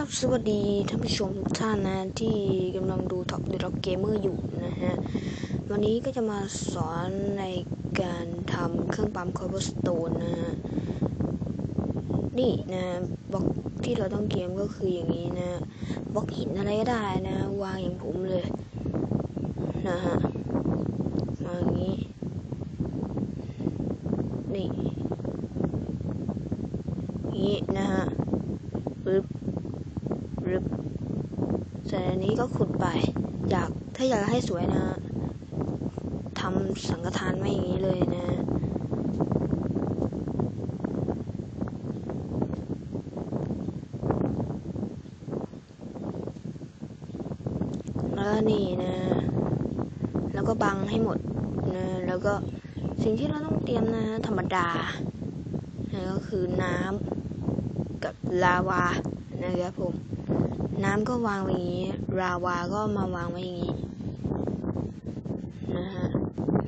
ครับสวัสดีท่านผู้ชมทุกท่านนะที่กำลังดูท็อปเดอะเกมเมอร์อยู่นะฮะ วันนี้ก็จะมาสอนในการทำเครื่องปั๊มคอร์บสโตนนะฮะ นี่นะบล็อกที่เราต้องเกมก็คืออย่างนี้นะบล็อกหินอะไรก็ได้นะ วางอย่างผมเลย นะฮะ มาอย่างนี้ นี่อย่างนี้นะฮะปึ๊บ รึบเสร็จอันนี้ก็ขุดไป อยากถ้าอยากให้สวยนะทำสังฆทานไว้อย่างนี้เลยนะแล้วนี่นะ แล้วก็บังให้หมดนะ แล้วก็สิ่งที่เราต้องเตรียมนะธรรมดานะก็คือน้ำกับลาวา นะครับผม น้ำก็วางไว้อย่างนี้ ราวาก็มาวางไว้อย่างนี้นะฮะ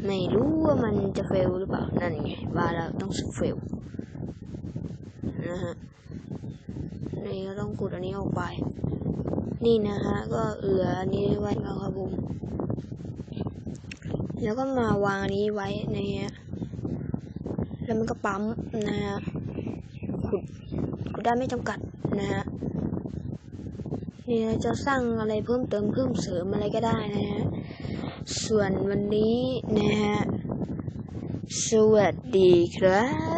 ไม่รู้ว่ามันจะเฟลหรือเปล่านั่นไงว่าเราต้องเฟลนะฮะนี่ก็ต้องกดอันนี้ออกไป นี่นะฮะก็เหลืออันนี้ไว้นะครับผมแล้วก็มาวางอันนี้ไว้นะฮะแล้วมันก็ปั๊มนะฮะ ขุดขุดได้ไม่จำกัดนะฮะนี่จะสร้างอะไรเพิ่มเติมเพิ่มเสริมอะไรก็ได้นะฮะส่วนวันนี้นะฮะสวัสดีครับ